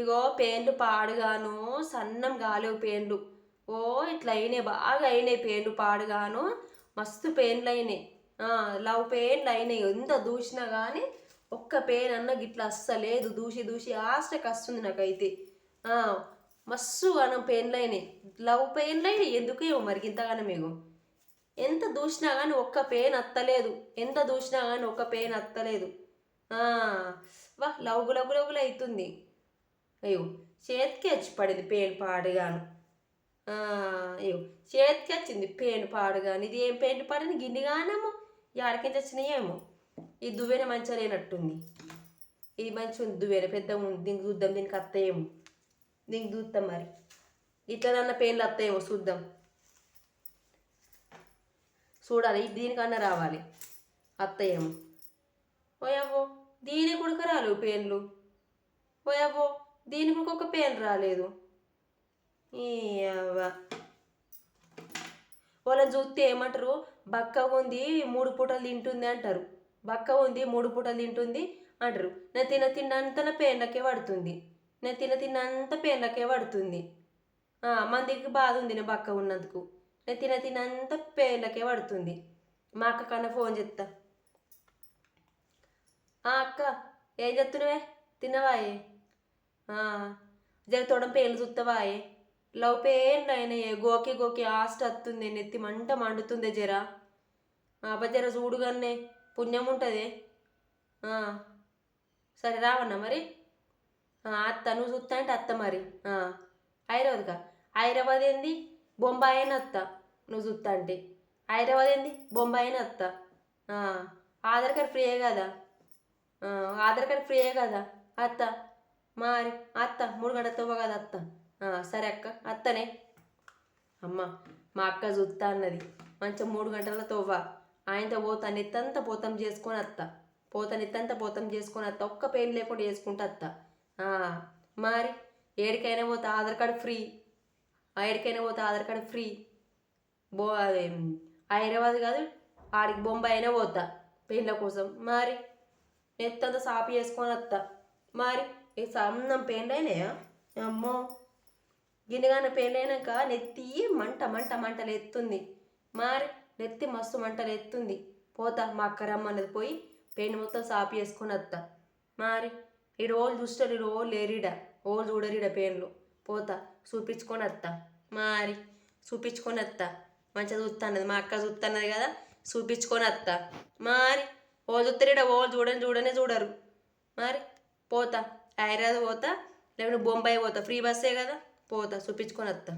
ఇగో పేర్లు పాడుగాను సన్నం కాలేవు పేన్లు. ఓ ఇట్లా అయినాయి బాగా అయినాయి పేర్లు పాడుగాను. మస్తు పేర్లు అయినాయి లవ్ పేర్లు అయినాయి ఎంత దూసినా కానీ ఒక్క పేరు అన్న గిట్లా అస్సలేదు. దూసి దూసి ఆస్టకి వస్తుంది నాకైతే. మస్తు గానం పేన్లు అయినాయి లవ్ పెయిన్లు అయినాయి ఎందుకేమో మరి ఇంతగానో మీకు ఎంత దూసినా కానీ ఒక్క పేన్ అత్తలేదు. ఎంత దూసినా కానీ ఒక్క పేన్ అత్తలేదు. వా లవ్ గులగులగులు అవుతుంది అయ్యో చేతికి వచ్చి పడింది పేను పాడుగాను. అయ్యో చేతికి వచ్చింది పేను పాడుగాను. ఇది ఏం పేను పడింది గిన్నెగానేమో ఎక్కడికి వచ్చినాయేమో ఈ దువ్వెన మంచిగా లేనట్టుంది. ఇది మంచిగా ఉంది దువ్వెన పెద్దగా ఉంది. దీనికి చూద్దాం దీనికి అత్తయేమో? దీనికి చూద్దాం మరి. ఇట్లనన్న పేన్లు అత్తయేమో చూద్దాం. చూడాలి దీనికన్నా రావాలి. అత్తయేమో. ఓయవ్వో దీని కొడుకు రాలేవు పేన్లు. ఓయవ్వో దీనికి కూడా ఒక పేన్ రాలేదు వాళ్ళని చూస్తే ఏమంటారు? బక్క ఉంది మూడు పూటలు తింటుంది అంటారు. బక్క ఉంది మూడు పూటలు తింటుంది అంటారు. నేను తిన తిన్నంత నా పేర్లకే పడుతుంది. నేను తిన తిన్నంత పేన్లకే పడుతుంది. మందికి బాధ ఉంది నేను బక్క ఉన్నందుకు. నేను తిన తినంత పేర్లకే పడుతుంది. మా అక్క కన్నా ఫోన్ చెప్తా అక్క ఏం చెప్తున్నావే తినవాయే ఆ, జర తోడం పేర్లు చూస్తావాయే లవ్ పేర్లు అయినాయే గోకి గోకి ఆస్ట్ వస్తుంది నెత్తి మంట మండుతుంది జర అబ్బా జర చూడుగానే పుణ్యం ఉంటుంది సరే రావన్నా మరి అత్త నువ్వు చూస్తా అంటే అత్త మరి హైదరాబాద్గా హైదరాబాద్ ఏంది బొంబాయి అని అత్త నువ్వు చూస్తా అంటే హైదరాబాద్ ఏంది బొంబాయి అని అత్త ఆధార్ కార్డ్ ఫ్రీయే కదా ఆధార్ కార్డ్ ఫ్రీయే కదా అత్త మరి అత్త మూడు గంటలతో కదా అత్త. సరే అక్క అత్తనే. అమ్మ మా అక్క చూస్తా అన్నది. మంచిగా మూడు గంటల తవ్వ ఆయనతో పోతా నెత్తంత పోతం చేసుకొని అత్త. పోత నెత్తంత పోతం చేసుకొని అత్త. ఒక్క పెయిన్ లేకుండా చేసుకుంటా అత్త. మరి ఏడికైనా పోతే ఆధార్ కార్డు ఫ్రీ. ఏడికైనా పోతే ఆధార్ కార్డు ఫ్రీ. బో హైదరాబాద్ కాదు ఆడికి బొంబాయి అయినా పోతా. పెయిన్ల కోసం. మరి నెత్తంత సాపి చేసుకొని వస్తా మరి ఈ సన్నం పెయిన్లు అమ్మో. గిన్నెగాన పెళ్ళైనాక నెత్తి మంట మంట మంటలు ఎత్తుంది మారి నెత్తి మస్తు మంటలు ఎత్తుంది పోతా మా అక్క రమ్మన్నది పోయి పెయిన్ మొత్తం సాపి చేసుకొని వస్తా మారి ఈ రోజు చూస్తారు ఈ రోజు లేరిడ? రోజు చూడరిడ పెయిన్లు పోతా చూపించుకొని వస్తా మారి చూపించుకొని వస్తా మంచిగా చూస్తున్నది మా అక్క చూస్తున్నది కదా చూపించుకొని వస్తా మారి ఓ చూస్తారిడ ఓ చూడని చూడనే చూడరు. మరి పోతా హైదరాబాద్ పోతా లేకుంటే బొంబాయి పోతా. ఫ్రీ బస్సే కదా? పోతా చూపించుకొని వస్తా.